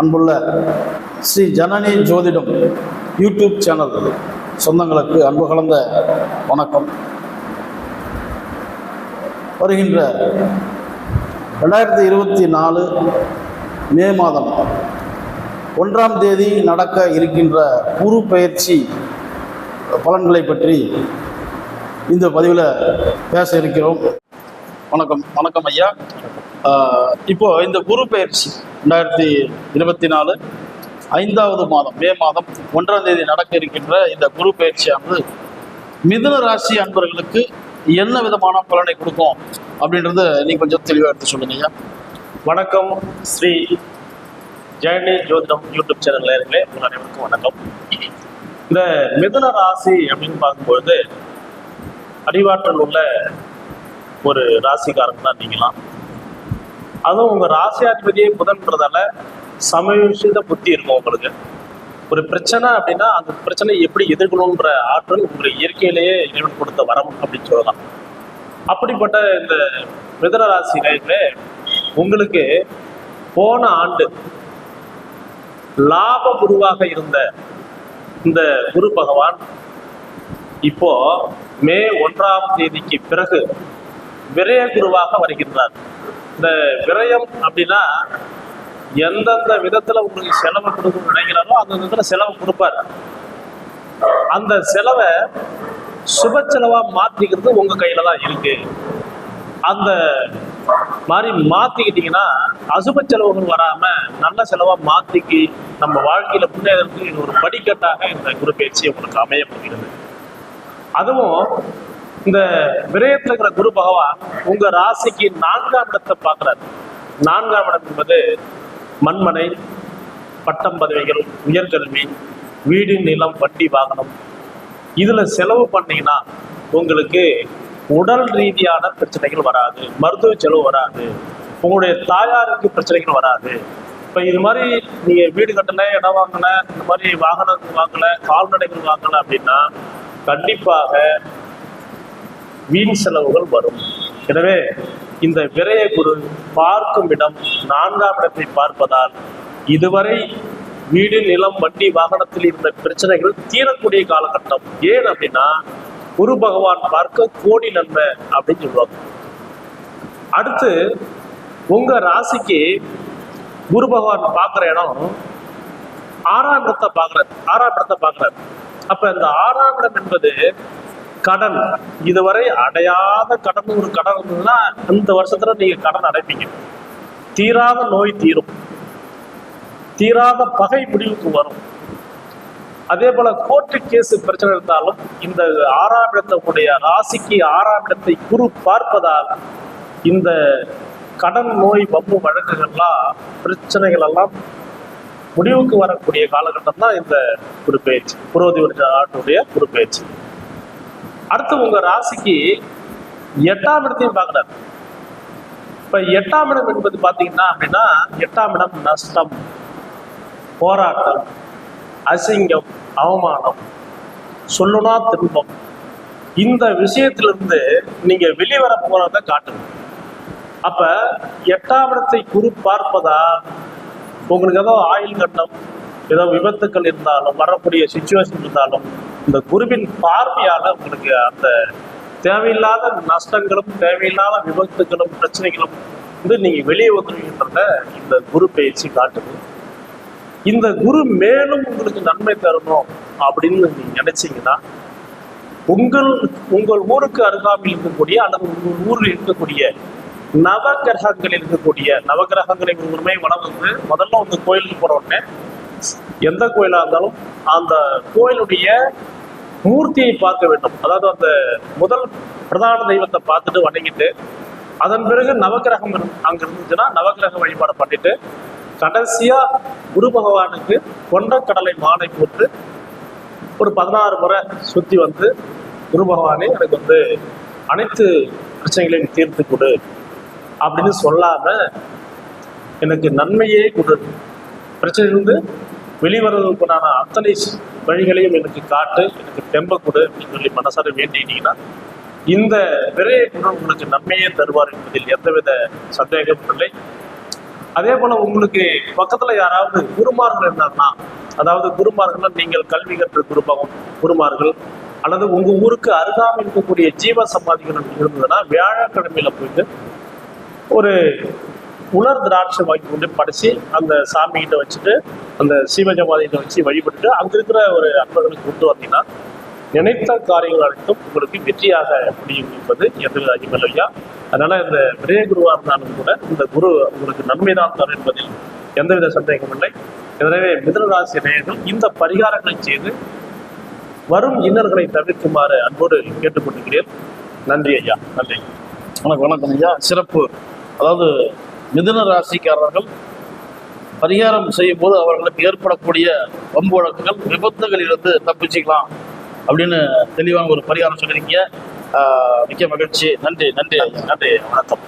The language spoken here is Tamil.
அன்புள்ள ஸ்ரீ ஜனனி ஜோதிடம் யூடியூப் சேனல் சொந்தங்களுக்கு அன்பு கலந்த வணக்கம். வருகின்ற ரெண்டாயிரத்தி இருபத்தி நாலு மே மாதம் ஒன்றாம் தேதி நடக்க இருக்கின்ற குரு பயிற்சி பலன்களை பற்றி இந்த பதிவில் பேச இருக்கிறோம். வணக்கம். வணக்கம் ஐயா. இப்போ இந்த குரு பயிற்சி ரெண்டாயிரத்தி இருபத்தி நாலு ஐந்தாவது மாதம் மே மாதம் ஒன்றாம் தேதி நடக்க இருக்கின்ற இந்த குரு பயிற்சியானது மிதுன ராசி அன்பர்களுக்கு என்ன விதமான பலனை கொடுக்கும் அப்படின்றத நீ கொஞ்சம் தெளிவாக எடுத்து சொல்லுங்க வணக்கம். ஸ்ரீ ஜெயனி ஜோதிடம் யூடியூப் சேனல் நேர்களே உங்கள் அனைவருக்கும் வணக்கம். இந்த மிதுன ராசி அப்படின்னு பார்க்கும்பொழுது அறிவாற்றல் உள்ள ஒரு ராசிக்காரங்க தான் நீங்களாம். அதுவும் உங்க ராசியாதிபதியை புதன்றதால சமயோசித புத்தி இருக்கும் உங்களுக்கு? ஒரு பிரச்சனை அப்படின்னா அந்த பிரச்சனையை எப்படி எதிர்கொள்ளுன்ற ஆற்றல் உங்களுக்கு இயற்கையிலேயே இறைவன் கொடுத்த வரம் அப்படின்னு சொல்லலாம். அப்படிப்பட்ட இந்த மிதன ராசி உங்களுக்கு போன ஆண்டு லாப குருவாக இருந்த இந்த குரு பகவான் இப்போ மே ஒன்றாம் தேதிக்கு பிறகு விரய குருவாக வருகின்றார். இந்த விரயம் அப்படின்னா எந்தெந்த விதத்துல உங்களுக்கு செலவு கொடுக்கணும்னு நினைக்கிறாரோ அந்த விதத்துல செலவு கொடுப்பார். அந்த செலவை சுப செலவா மாத்திக்கிறது உங்க கையில தான் இருக்கு. அந்த மாதிரி மாத்திக்கிட்டீங்கன்னா அசுப செலவுகள் வராம நல்ல செலவா மாத்திக்கு நம்ம வாழ்க்கையில முன்னேறதுக்கு ஒரு படிக்கட்டாக இந்த குரு பயிற்சி உங்களுக்கு அமைய போகிறது. அதுவும் இந்த விரயத்துல இருக்கிற குரு பகவான் உங்க ராசிக்கு நான்காம் இடத்தை பார்க்கிறார். நான்காம் இடம் என்பது மண்மனை பட்டம் பதவிகள் உயர்கல்வி வீடு நிலம் வண்டி வாகனம். இதுல செலவு பண்ணீங்கன்னா உங்களுக்கு உடல் ரீதியான பிரச்சனைகள் வராது மருத்துவ செலவு வராது உங்களுடைய தாயாருக்கு பிரச்சனைகள் வராது. இப்ப இது மாதிரி நீங்க வீடு கட்டல இடம் வாங்கல இந்த மாதிரி வாகனங்கள் வாங்கல கால்நடைகள் வாங்கல அப்படின்னா கண்டிப்பாக வீண் செலவுகள் வரும். எனவே இந்த விரய குரு பார்க்கும் இடம் நான்காம் இடத்தை பார்ப்பதால் இதுவரை வீடு நிலம் வண்டி வாகனத்தில் இருந்த பிரச்சனைகள் தீரக்கூடிய காலகட்டம். ஏன் அப்படின்னா குரு பகவான் பார்க்க கோடி நன்மை அப்படின்னு சொல்லுவாங்க. அடுத்து உங்க ராசிக்கு குரு பகவான் பார்க்குற இடம் ஆறாம் இடத்தை பார்க்குறாரு ஆறாம் இடத்தை பார்க்குறாரு. அப்ப இந்த ஆறாம் இடம் என்பது கடன் இதுவரை அடையாத கடன் ஒரு கடன் இருந்ததுன்னா அந்த வருஷத்துல நீங்க கடன் அடைப்பீங்க. தீராத நோய் தீரும். தீராத பகை முடிவுக்கு வரும். அதே போல கோர்ட்டு கேஸ் பிரச்சனை இருந்தாலும் இந்த ஆறாம் இடத்தினுடைய ராசிக்கு ஆறாம் இடத்தை குரு பார்ப்பதால் இந்த கடன் நோய் வம்பு வழக்குகள்லாம் பிரச்சனைகள் எல்லாம் முடிவுக்கு வரக்கூடிய காலகட்டம் தான் இந்த குரு புரோதி ஆட்டுடைய குரு அடுத்து உங்க ராசிக்கு எட்டாம் இடத்தையும் பார்க்குறாரு. இப்ப எட்டாம் இடம் என்பது பாத்தீங்கன்னா அப்படின்னா எட்டாம் இடம் நஷ்டம் போராட்டம் அசிங்கம் அவமானம் சொல்லுனா திரும்பம் இந்த விஷயத்திலிருந்து நீங்க வெளிவர போறத காட்டுங்க அப்ப எட்டாம் இடத்தை குரு பார்ப்பதா? உங்களுக்கு ஏதோ ஆயுள் கட்டம் ஏதோ விபத்துக்கள் இருந்தாலும் வரக்கூடிய சுச்சுவேஷன் இருந்தாலும் இந்த குருவின் பார்வையால உங்களுக்கு அந்த தேவையில்லாத நஷ்டங்களும் தேவையில்லாத விபத்துகளும் பிரச்சனைகளும் வந்து நீங்க வெளியே வந்துருக்கின்றத இந்த குரு பயிற்சி காட்டுது. இந்த குரு மேலும் உங்களுக்கு நன்மை தரணும் அப்படின்னு நீங்க நினைச்சீங்கன்னா உங்கள் உங்கள் ஊருக்கு அருகாமையில் இருக்கக்கூடிய அல்லது உங்கள் ஊரில் இருக்கக்கூடிய நவகிரகங்கள் இருக்கக்கூடிய நவகிரகங்களை உரிமை வளர்ந்து முதல்ல உங்க கோயிலுக்கு போன உடனே எந்த கோயிலா இருந்தாலும் அந்த கோயிலுடைய மூர்த்தியை பார்க்க வேண்டும். அதாவது அந்த முதல் பிரதான தெய்வத்தை பார்த்துட்டு வணங்கிட்டு அதன் பிறகு நவகிரகம் அங்க இருந்துச்சுன்னா நவகிரக வழிபாடு பண்ணிட்டு கடைசியா குரு பகவானுக்கு கொண்டக்கடலை மாலை போட்டு ஒரு பதினாறு முறை சுத்தி வந்து குரு பகவானே எனக்கு வந்து அனைத்து பிரச்சனைகளையும் தீர்த்து கொடு அப்படின்னு சொல்லாம எனக்கு நன்மையே கொடு. பிரச்சனையிலிருந்து வெளிவரதுக்குண்டான அத்தனை வழிகளையும் எனக்கு காட்டு எனக்கு தெம்ப கொடு அப்படின்னு சொல்லி மனசார வேண்டிட்டீங்கன்னா இந்த விரைய குணம் உங்களுக்கு நன்மையே தருவார் என்பதில் எந்தவித சந்தேகமும் இல்லை. அதே போல உங்களுக்கு பக்கத்துல யாராவது குருமார்கள் இருந்தாருன்னா அதாவது குருமார்கள் நீங்கள் கல்வி கற்ற குருபகம் குருமார்கள் அல்லது உங்க ஊருக்கு அருகாமல் இருக்கக்கூடிய ஜீவ சமாதிகள் இருந்ததுன்னா வியாழக்கிழமையில போயிட்டு ஒரு உலர் திராட்சை வாங்கி கொண்டு படிச்சு அந்த சாமிகிட்ட வச்சுட்டு அந்த சீவஜமாதிகிட்ட வச்சு வழிபட்டு அங்க இருக்கிற ஒரு அன்பர்களுக்கு கொண்டு வந்தீங்கன்னா நினைத்த காரியங்கள் அனைத்தும் உங்களுக்கு வெற்றியாக முடியும் என்பது எதில் அஜிமல் ஐயா. அதனால இந்த விரய குருவா இருந்தாலும் கூட இந்த குரு உங்களுக்கு நன்மைதான் தரும் என்பதில் எந்தவித சந்தேகமும் இல்லை. எனவே மிதனராசி நேயர்கள் இந்த பரிகாரங்களை செய்து வரும் இன்னல்களை தவிர்க்குமாறு அன்போடு கேட்டுக்கொண்டிருக்கிறேன். நன்றி ஐயா. நன்றி. வணக்கம் வணக்கம் ஐயா. சிறப்பு. அதாவது மிதுன ராசிக்காரர்கள் பரிகாரம் செய்யும் போது அவர்களுக்கு ஏற்படக்கூடிய வம்பு வழக்குகள் விபத்துகளிலிருந்து தப்பிச்சுக்கலாம் அப்படின்னு தெளிவான ஒரு பரிகாரம் சொல்லியிருக்கீங்க. மிக்க மகிழ்ச்சி. நன்றி. நன்றி. நன்றி. வணக்கம்.